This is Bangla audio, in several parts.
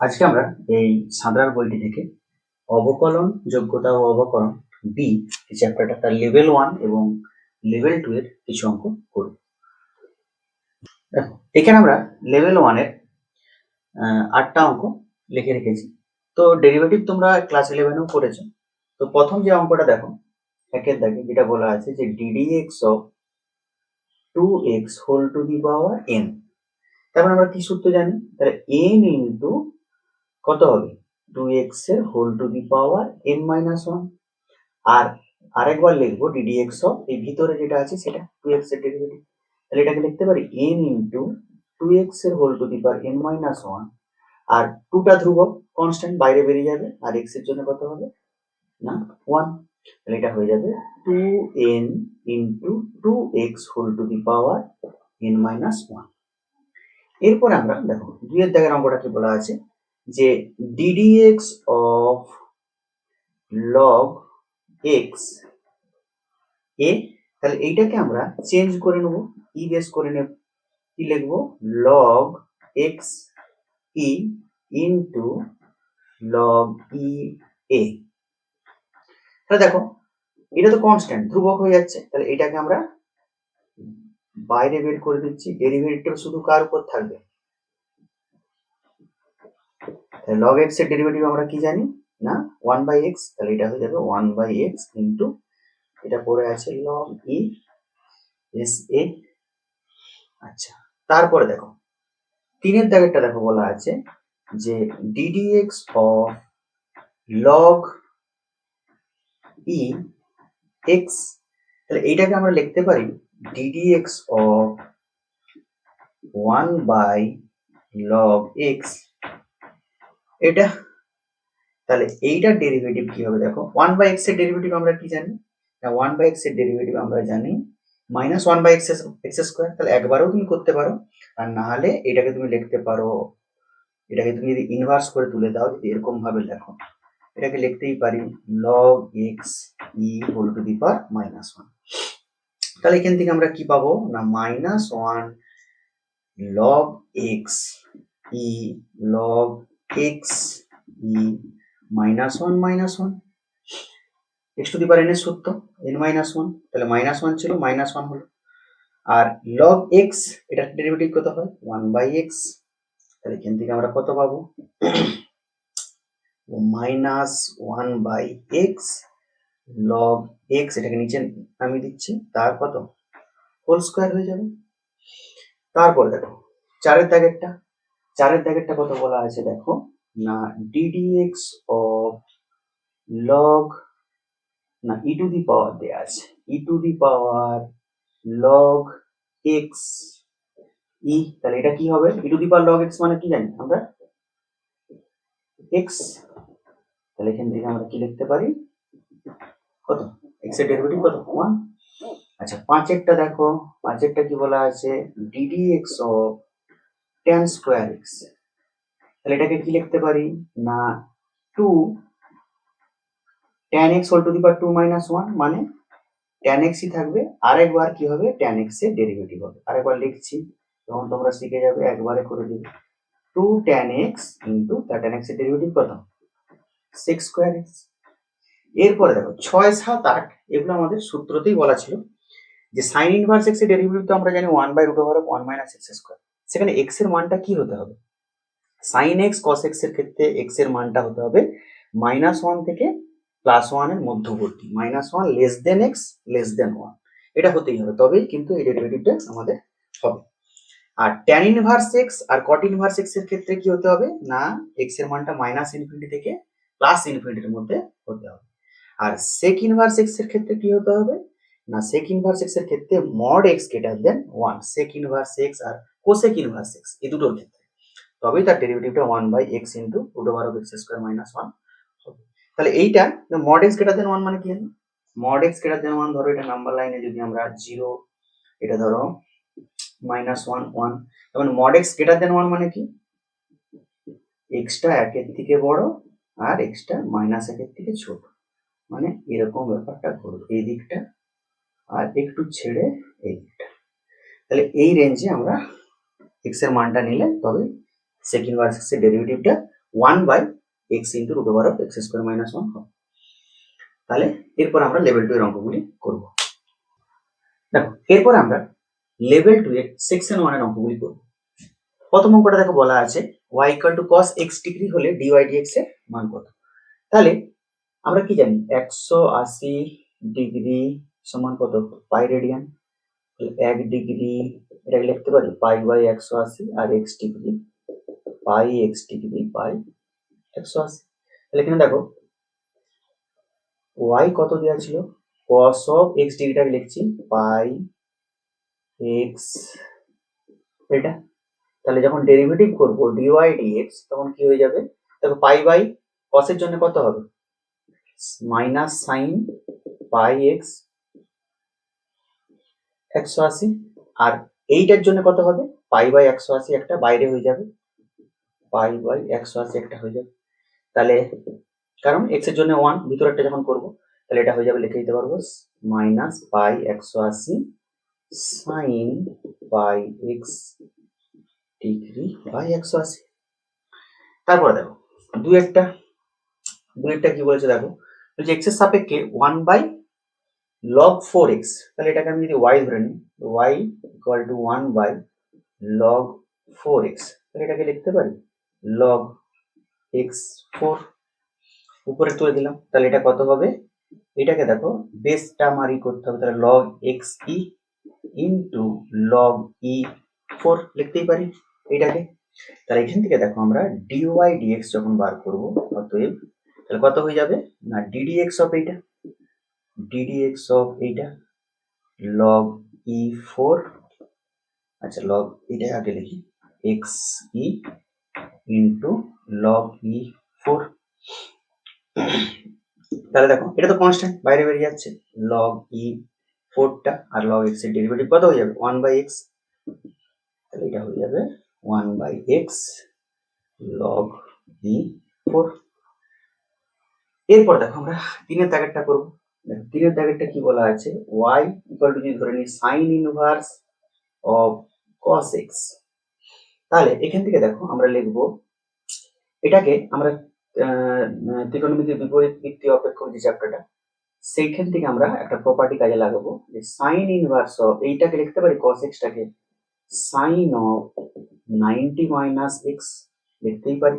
আজকে আমরা এই সাঁতরার বইটি থেকে অবকলন, যোগ্যতা ও অবকলন বি এই চ্যাপ্টারটা তার লেভেল ওয়ান এবং লেভেল টু এর কিছু অঙ্ক করব। এখানে আমরা লেভেল ওয়ানের আটটা অঙ্ক লিখে রেখেছি। তো ডেরিভেটিভ তোমরা ক্লাস ইলেভেনেও করেছ। তো প্রথম যে অঙ্কটা দেখো, একের দাগে যেটা বলা আছে যে DD X of two X whole to the power N তারপর আমরা কি সূত্র জানি? তাহলে এন ইন্টু কত হবে? টু এক্সের whole to the power N minus one আর আরেকবার লিখব ডিডি এক্স অফ এই ভিতরে যেটা আছে সেটা টু এক্সের ডেরিভেটিভ তাহলে এটাকে লিখতে পারি এন ইন্টু টু এক্সের whole to the power N minus one আর টুটা ধ্রুবক কনস্ট্যান্ট বাইরে বেরিয়ে যাবে, আর এক্সের জন্য কত হবে? না ওয়ান তাহলে এটা হয়ে যাবে two N into two X whole to the power N minus one এরপরে আমরা, দেখো, দুইয়ের দাগের অঙ্কটা কি বলা আছে? যে ddx of log x E তাহলে এইটাকে আমরা চেঞ্জ করে নেব ই বেস করে নেব। কি লিখব? log x e into log e a তাহলে দেখো, এটা তো কনস্ট্যান্ট ধ্রুবক হয়ে যাচ্ছে। তাহলে এটাকে আমরা বাইরে বের করে দিচ্ছি। ডেরিভেটিভ শুধু কার উপর থাকবে? Log x এর ডেরিভেটিভ আমরা কি জানি? না? 1 বাই x, তাহলে এটা হয়ে যাবে 1 বাই x ইনটু এটা পড়ে আছে log e s a আচ্ছা তারপরে দেখো, তিনের দাগেরটা দেখো বলা আছে যে ddx of log e x, তাহলে এইটাকে আমরা লিখতে পারি ddx of 1 by log x এটা? তাহলে এইটার ডেরিভেটিভ কি হবে দেখো? ওয়ান বাই এক্সের ডেরিভেটিভ আমরা কি জানি? না ওয়ান বাই এক্সের ডেরিভেটিভ আমরা জানি minus one by X X square তাহলে একবারও তুমি করতে পারো। আর না হলে এটাকে তুমি লিখতে পারো। এটাকে তুমি যদি ইনভার্স করে তুলে দাও, যদি এরকম ভাবে লেখো। এটাকে লিখতেই পারি log X E whole to the power minus one তাহলে এখান থেকে আমরা কি পাবো? না minus one log X E log X minus one minus one X to the power N এর সত্য এন মাইনাস ওয়ান তাহলে মাইনাস ওয়ান ছিল মাইনাস ওয়ান হলো। আর লগ এক্স এটার ডেরিভেটিভ কত হয়? ওয়ান বাই এক্স তাহলে এখান থেকে আমরা কত পাবো? Minus one by X log X এটাকে নিচে নামিয়ে দিচ্ছি, তার কত? হোল স্কোয়ার হয়ে যাবে। তারপর দেখো, চারের দাগেরটা চারের দাগেরটা কত বলা আছে দেখো? না, ddx অফ লগ না e টু দি পাওয়ার দেয়া আছে। e to the power log X E তাহলে এটা কি হবে? e to the power log X মানে কি জানি আমরা? এক্স তাহলে এখান থেকে আমরা কি লিখতে পারি? কত? এক্সের ডেরিভেটিভ কত? ওয়ান আচ্ছা পাঁচেরটা দেখো। পাঁচেরটা কি বলা আছে? ddx of tan square x তাহলে এটাকে কি লিখতে পারি? না two tan X whole to the power two minus one মানে ট্যান এক্সই থাকবে, আরেকবার কি হবে? ট্যান এক্সের ডেরিভেটিভ হবে। আরেকবার লিখছি তখন তোমরা শিখে যাবে, একবারে করে দিবে। Two tan X into tan এক্সের ডেরিভেটিভ কত? সিক্স স্কোয়ার এক্স এরপরে দেখো, ছয় সাত আট, এগুলো আমাদের সূত্রতেই বলা ছিল যে সাইন ইনভার্স এক্সের ডেরিভেটিভ তো আমরা জানি one by root over one X সেখানে এক্সের মানটা কি হতে হবে? সাইন এক্স কস এক্সের ক্ষেত্রে এক্সের মানটা হতে হবে মাইনাস ওয়ান থেকে প্লাস ওয়ানের মধ্যবর্তী। Minus one less than X less than one এটা হতেই হবে। তবেই কিন্তু এই ডেরিভেটিভটা আমাদের হবে। আর ট্যান ইনভার্স এক্স আর কট ইনভার্স এক্সের ক্ষেত্রে কি হতে হবে? না এক্সের মানটা মাইনাস ইনফিনিটি থেকে প্লাস ইনফিনিটির মধ্যে হতে হবে। আর সেক ইনভার্স এক্সের ক্ষেত্রে কি হতে হবে? না সেক ইনভার্স এক্সের ক্ষেত্রে mod X greater than one sec inverse X আর কোসেক ইনভার্স এক্স এই দুটোর ক্ষেত্রে। তবেই তার ডেরিভেটিভটা one by X into root over of X square minus one হবে। তাহলে এইটা mod X greater than one মানে কি mod X greater than one ধরো এটা নাম্বার লাইনে যদি আমরা জিরো এটা ধরো মাইনাস ওয়ান ওয়ান এবং mod X greater than one মানে কি? এক্সটা একের থেকে বড় আর এক্সটা মাইনাস একের থেকে ছোট। মানে এরকম ব্যাপারটা করবে এই দিকটা আর একটু ছেড়ে এই দিকটা। তাহলে এই রেঞ্জে আমরা এক্সের মানটা নিলে তবে সেকেন্ড ভার্সেসের ডেরিভেটিভটা one by X into root over of X square minus one হবে। তাহলে এরপর আমরা লেভেল টু এর অঙ্কগুলি করব। দেখো, এরপর আমরা লেভেল টু এর সেকশন ওয়ানের অঙ্কগুলি করব। প্রথম অঙ্কটা দেখো বলা আছে Y equal to cos X degree হলে ডিওয়াই ডিএক্স এর মান কত? তাহলে আমরা কি জানি, একশো আশি ডিগ্রি সমান কত? পাই রেডিয়ান এক ডিগ্রি এটাকে লিখতে পারি পাই বাই একশো আশি আর X degree pi X degree pi একশো আশি তাহলে এখানে দেখো ওয়াই কত দেওয়া ছিল? কস অফ এক্স ডিগ্রিটাকে লিখছি পাই এক্স এটা। তাহলে যখন ডেরিভেটিভ করব ডিওয়াই ডিএক্স তখন কি হয়ে যাবে? দেখো পাই বাই কসের জন্য কত হবে? মাইনাস সাইন পাই এক্স একশো আশি আর এইটার জন্য কত হবে? পাই বাই একশো আশি একটা বাইরে হয়ে যাবে। পাই বাই একশো আশি একটা হয়ে যাবে। তাহলে কারণ এক্সের জন্য ওয়ান ভিতরেরটা যখন করব, তাহলে এটা হয়ে যাবে লিখে দিতে পারব মাইনাস পাই একশো আশি sine pi X degree by একশো আশি। তারপরে দেখো দু একটা দু একটা কি বলেছে দেখো? বলছে এক্সের সাপেক্ষে one by log four X তাহলে এটাকে আমি যদি ওয়াই ধরে নিই Y equal to one by log four X তাহলে এটাকে লিখতে পারি লগ এক্স ফোর উপরে তুলে দিলাম, তাহলে এটা কত হবে? এটাকে দেখো বেসটা আমার ই করতে হবে, তাহলে log X E into log E four লিখতেই পারি এটাকে। তাহলে এখান থেকে দেখো আমরা ডিওয়াই ডিএক্স যখন বার করব, অতএব তাহলে কত হয়ে যাবে? না ডিডিএক্স অফ এইটা ডিডিএক্স অফ এইটা লগ ই ফোর আচ্ছা লগ এটা আগে লিখি X E into log E four তাহলে দেখো, এটা তো কনস্ট্যান্ট বাইরে বেরিয়ে যাচ্ছে। লগ ই ফোরটা আর লগ এক্সের ডেরিভেটিভ কত হয়ে যাবে? ওয়ান বাই এক্স তাহলে এটা হয়ে যাবে one by X log E four এরপর দেখো আমরা তিনের দাগেরটা করব। তিনের দাগেরটা কি বলা আছে? ওয়াই ইকুয়াল টু যদি ধরে নিই sine inverse of cos X তাহলে এখান থেকে দেখো আমরা লিখব, এটাকে আমরা ত্রিকোণমিতির বিপরীত বৃত্তি অপেক্ষক যে চ্যাপ্টারটা সেইখান থেকে আমরা একটা প্রপার্টি কাজে লাগাবো যে সাইন ইনভার্স অফ এইটাকে লিখতে পারি cos এক্সটাকে sine of ninety minus x লিখতেই পারি।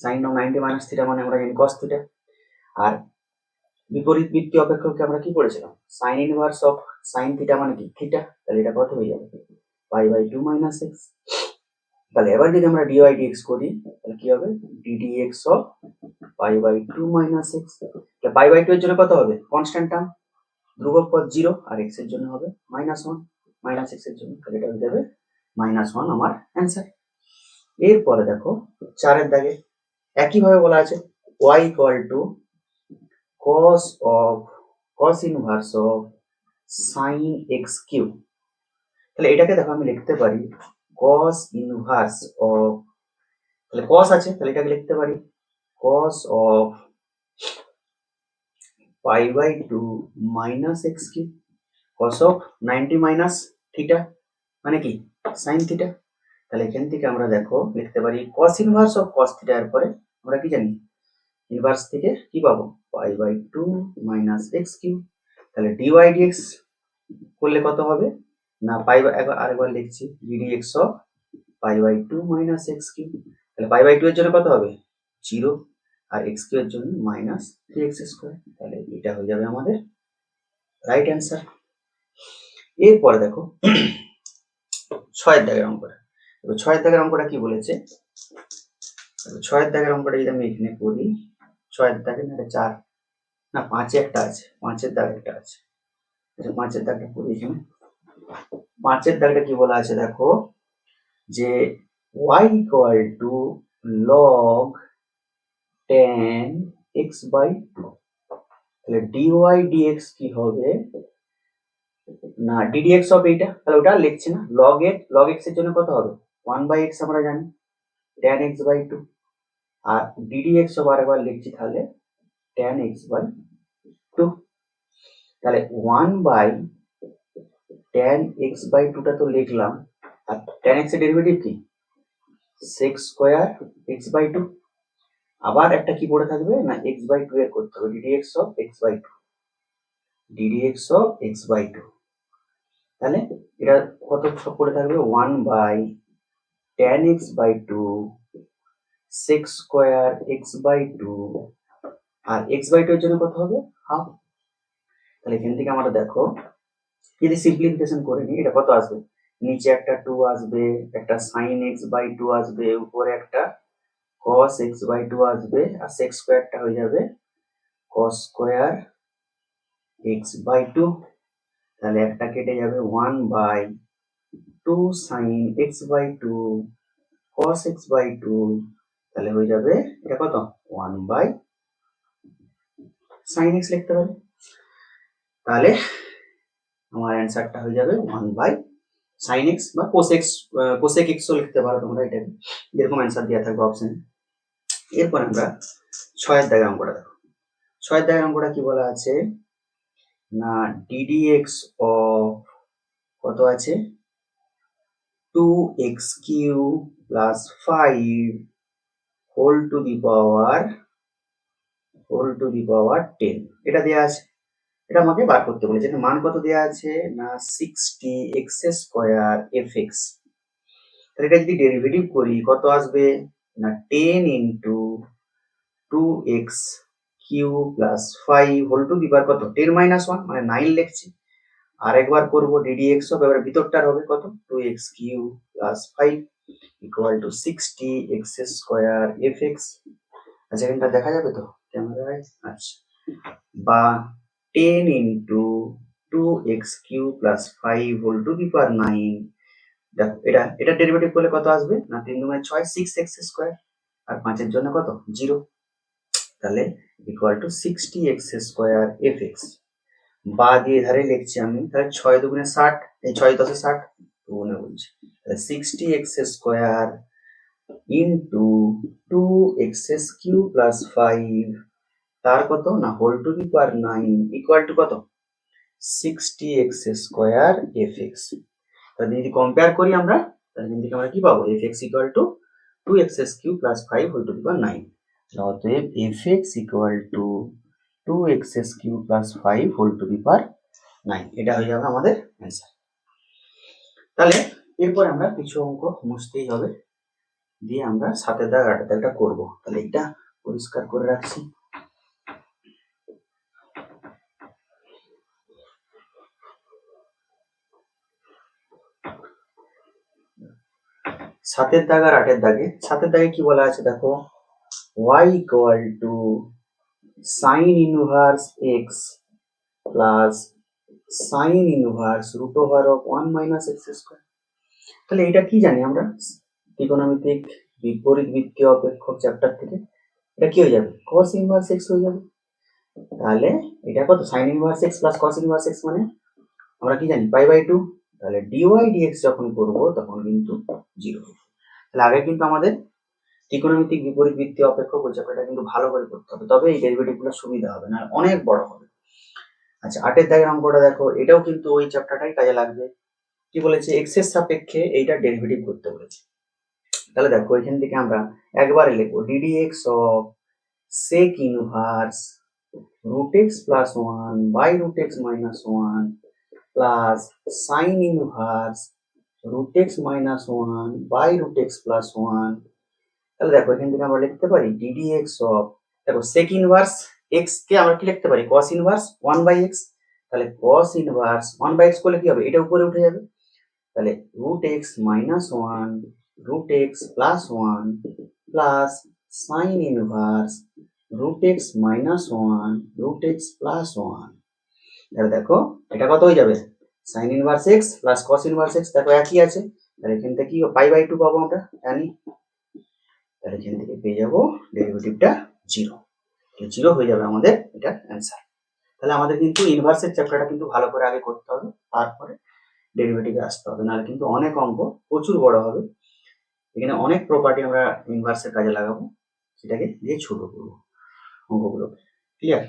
Sine of ninety minus theta মানে আমরা জানি কস থিটা আর বিপরীত বৃত্তি অপেক্ষককে আমরা কি করেছিলাম? Sine inverse of sine theta মানে কি? থিটা তাহলে এটা কত হয়ে যাবে? Pi by two minus x তাহলে এবার যদি আমরা ডিওয়াই ডিএক্স করি, তাহলে কি হবে? D d x of pi by two minus x তাহলে পাই বাই টু এর জন্য কত হবে? কনস্ট্যান্ট টার্ম ধ্রুবক পদ জিরো আর এক্সের জন্য হবে মাইনাস ওয়ান মাইনাস এক্সের জন্য। তাহলে এটা হয়ে যাবে মাইনাস ওয়ান আমার অ্যান্সার এরপরে দেখো, চারের দাগে একইভাবে বলা আছে y equal to cos of cos inverse of sin x কিউ তাহলে এটাকে দেখো আমি লিখতে পারি cos inverse of তাহলে cos আছে তাহলে এটাকে লিখতে পারি cos of pi by 2 minus x কিউ cos of 90 minus থিটা মানে কি sin থিটা তাহলে এখান থেকে আমরা দেখো লিখতে পারি cos inverse of cos theta এর পরে আমরা কি জানি ইনভার্স থেকে কি পাবো? Pi by two minus x কিউ তাহলে ডিওয়াই ডিএক্স করলে কত হবে? না পাই বাই আরেকবার লিখছি d d x of pi by two minus x কিউ তাহলে পাই বাই টু এর জন্য কত হবে? জিরো আর এক্স কিউ এর জন্য মাইনাস থ্রি এক্স স্কোয়ার তাহলে এটা হয়ে যাবে আমাদের রাইট অ্যান্সার এরপরে দেখো, ছয়ের দাগের অঙ্কটা। এবার ছয়ের দাগের অঙ্কটা কি বলেছে? ছয়ের দাগের অঙ্কটা যদি আমি এখানে করি ছয়ের দাগে না চার? না, পাঁচে একটা আছে, পাঁচের দাগ একটা আছে। আচ্ছা পাঁচের দাগটা করি এখানে। পাঁচের দাগটা কি বলা আছে দেখো? যে y equal to log tan x by তাহলে ডিওয়াই ডিএক্স কি হবে? না ডিডিএক্স অফ এইটা তাহলে ওটা লিখছি না। লগ এক্স লগ এক্সের জন্য কত হবে? ওয়ান বাই এক্স আমরা জানি। টেন এক্স বাই টু আর ডিডিএক্স অফ আরেকবার লিখছি তাহলে টেন এক্স বাই টু তাহলে one by tan x by টুটা তো লিখলাম। আর টেন এক্সের ডেরিভেটিভ কি? Sec square x by two আবার একটা কি পড়ে থাকবে না এক্স বাই টু এর করতে হবে। D d x of x by two d d x of x by two তাহলে এটা কত পড়ে থাকবে? One by tan x by two sec square x by two R x by two এর জন্য কত হবে? হাফ তাহলে এখান থেকে আমরা দেখো, যদি সিম্পলিফিকেশন করে নিই, এটা কত আসবে? নিচে একটা টু আসবে, একটা সাইন এক্স বাই টু আসবে, উপরে একটা cos এক্স বাই টু আসবে, আর সেক্স স্কোয়ারটা হয়ে যাবে cos square x by two তাহলে একটা কেটে যাবে one by two sine x by two cos x by two তাহলে হয়ে যাবে এটা কত? ওয়ান বাই সাইন এক্স লিখতে পারি। তাহলে আমার অ্যান্সারটা হয়ে যাবে ওয়ান বাই সাইন এক্স বা কোসেক্স কোসেক এক্সও লিখতে পারো তোমরা এটাকে। যেরকম অ্যান্সার দেওয়া থাকবে অপশন এরপর আমরা ছয়ের দাগের অঙ্কটা দেখো। ছয়ের দাগের অঙ্কটা কি বলা আছে? না ডিডি এক্স অফ কত আছে? Two x cube plus five whole to the power whole to the power ten এটা দেওয়া আছে। এটা আমাকে বার করতে বলেছে। মান কত দেওয়া আছে? না sixty x square f x তাহলে এটা যদি ডেরিভেটিভ করি, কত আসবে? না ten into two x cube plus five whole to the দিবার কত? টেন মাইনাস ওয়ান মানে নাইন লিখছি। আর একবার করব ডিডি এক্স হবে এবার ভিতরটার হবে কত? Two x cube plus five two sixty x square f x আচ্ছা এখানটা দেখা যাবে তো? ক্যামেরায় আচ্ছা। বা ten into two x cube plus five whole to the power nine দেখো, এটা এটা ডেরিভেটিভ করলে কত আসবে? না, তিন দুগুণে ছয় সিক্স এক্স স্কোয়ার আর পাঁচের জন্য কত? জিরো তাহলে equal to sixty x square f x বা দিয়ে ধারে লিখছি আমি, তাহলে ছয় দুগুণে ষাট, এই ছয় দশে ষাট, দুগুণে বলছি। Sixty x square into two x cube plus five তার কত? না whole to the power nine equal to কত? Sixty x square f x তাহলে যদি কম্পেয়ার করি আমরা, তাহলে থেকে আমরা কি পাবো? F x equal to two x S cube plus five whole to the power nine অতএব f x equal to two x S cube plus five whole to the power nine এটা হয়ে যাবে আমাদের অ্যান্সার তাহলে এরপর আমরা কিছু অঙ্ক মুছতেই হবে। দিয়ে আমরা সাতের দাগ আটের দাগটা করব। তাহলে এটা পরিষ্কার করে রাখছি। সাতের দাগ আর আটের দাগে। সাতের দাগে কি বলা আছে দেখো? y equal to sine inverse x plus sine inverse root over of one minus x square তাহলে এটা কি জানি আমরা? ত্রিকোণমিতিক বিপরীত বৃত্তীয় অপেক্ষক চ্যাপ্টার থেকে এটা কি হয়ে যাবে? cos ইনভার্স এক্স হয়ে যাবে। তাহলে এটা কত? Sine inverse x plus cos inverse x মানে আমরা কি জানি? পাই বাই টু তাহলে ডিওয়াই ডিএক্স যখন করব তখন কিন্তু জিরো তাহলে আগে কিন্তু আমাদের ত্রিকোণমিতিক বিপরীত বৃত্তীয় অপেক্ষক ওই চ্যাপ্টারটা কিন্তু ভালো করে করতে হবে। তবে এই ডেরিভেটিভগুলো সুবিধা হবে, না অনেক বড় হবে। আচ্ছা আটের দাগের অঙ্কটা দেখো? এটাও কিন্তু ওই চ্যাপ্টারটাই কাজে লাগবে। কি বলেছে? এক্সের সাপেক্ষে এইটা ডেরিভেটিভ করতে বলেছে। তাহলে দেখো, এখান থেকে আমরা একবারে লিখব d d x of sec inverse root x plus one by root x minus one plus sine inverse root x minus one by root x plus one তাহলে দেখো, এখান থেকে আমরা লিখতে পারি ডিডি এক্স অফ দেখো সেক ইনভার্স এক্স কে আমরা কি লিখতে পারি? Cos inverse one by x তাহলে cos inverse one by x করলে কি হবে? এটা উপরে উঠে যাবে। তাহলে root x minus one root x plus one plus sine inverse root x minus one root x plus one তাহলে দেখো, এটা কত হয়ে যাবে? Sine inverse x plus cos inverse x দেখো একই আছে। তাহলে এখান থেকে কি পাই বাই টু পাবো আমরা, জানি? তাহলে এখান থেকে পেয়ে যাব ডেরিভেটিভটা জিরো জিরো হয়ে যাবে আমাদের এটা অ্যান্সার তাহলে আমাদের কিন্তু ইনভার্সের চ্যাপ্টারটা কিন্তু ভালো করে আগে করতে হবে, তারপরে ডেরিভেটিভে আসতে হবে। নাহলে কিন্তু অনেক অঙ্ক প্রচুর বড় হবে। এখানে অনেক প্রপার্টি আমরা ইনভার্সের কাজে লাগাবো। সেটাকে দিয়ে ছোট করব অঙ্কগুলোকে। ক্লিয়ার